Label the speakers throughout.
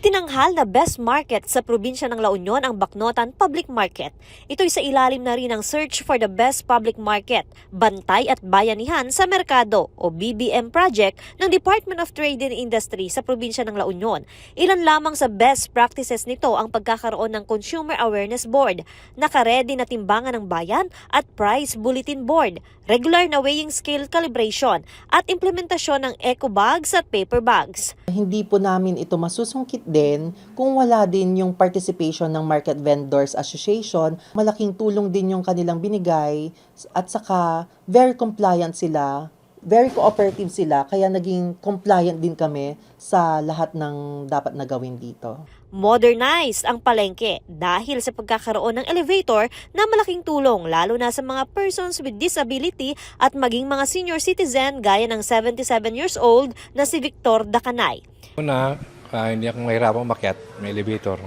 Speaker 1: Itinanghal na best market sa probinsya ng La Union ang Baknotan Public Market. Ito'y sa ilalim na rin ng Search for the Best Public Market, Bantay at Bayanihan sa Merkado o BBM project ng Department of Trade and Industry sa probinsya ng La Union. Ilan lamang sa best practices nito ang pagkakaroon ng Consumer Awareness Board, nakaredy na timbangan ng bayan at Price Bulletin Board, regular na weighing scale calibration at implementasyon ng eco bags at paper bags.
Speaker 2: Hindi po namin ito masusungkit din kung wala din yung participation ng Market Vendors Association. Malaking tulong din yung kanilang binigay at saka very compliant sila, very cooperative sila, kaya naging compliant din kami sa lahat ng dapat na gawin dito.
Speaker 1: Modernized ang palengke dahil sa pagkakaroon ng elevator na malaking tulong lalo na sa mga persons with disability at maging mga senior citizen gaya ng 77 years old na si Victor Dacanay.
Speaker 3: Una, ah, hindi ako mahirapang makyat, may elevator.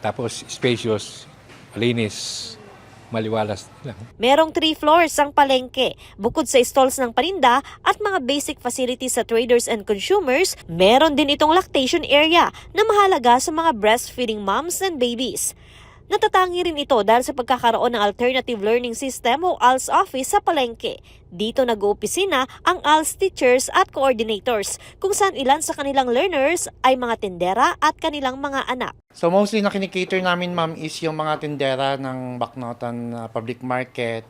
Speaker 3: Tapos spacious, malinis, maliwalas lang.
Speaker 1: Merong three floors ang palengke. Bukod sa stalls ng paninda at mga basic facilities sa traders and consumers, meron din itong lactation area na mahalaga sa mga breastfeeding moms and babies. Natatangi rin ito dahil sa pagkakaroon ng Alternative Learning System o ALS office sa palengke. Dito nag-oopisina ang ALS teachers at coordinators kung saan ilan sa kanilang learners ay mga tendera at kanilang mga anak.
Speaker 4: So mostly na kinikater namin ma'am is yung mga tindera ng Baknotan uh, Public Market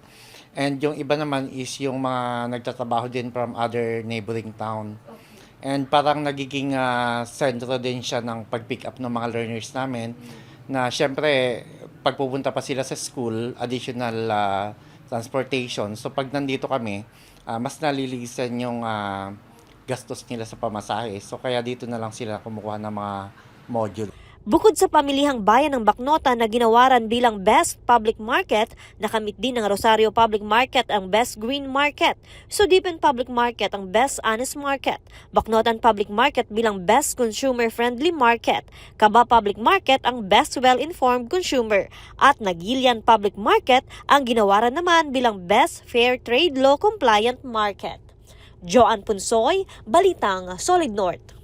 Speaker 4: and yung iba naman is yung mga nagtatrabaho din from other neighboring town. And parang nagiging uh, sentro din siya ng pag-pick up ng mga learners namin na syempre pagpupunta pa sila sa school, additional uh, transportation. So pag nandito kami, uh, mas nalilisan yung uh, gastos nila sa pamasahe. So kaya dito na lang sila kumukuha ng mga module.
Speaker 1: Bukod sa pamilihang bayan ng Baknota na ginawaran bilang Best Public Market, nakamit din ng Rosario Public Market ang Best Green Market, Sudipan Public Market ang Best Honest Market, Baknotan Public Market bilang Best Consumer Friendly Market, Kaba Public Market ang Best Well-Informed Consumer, at Nagilian Public Market ang ginawaran naman bilang Best Fair Trade Law Compliant Market. Joan Punsoy, Balitang Solid North.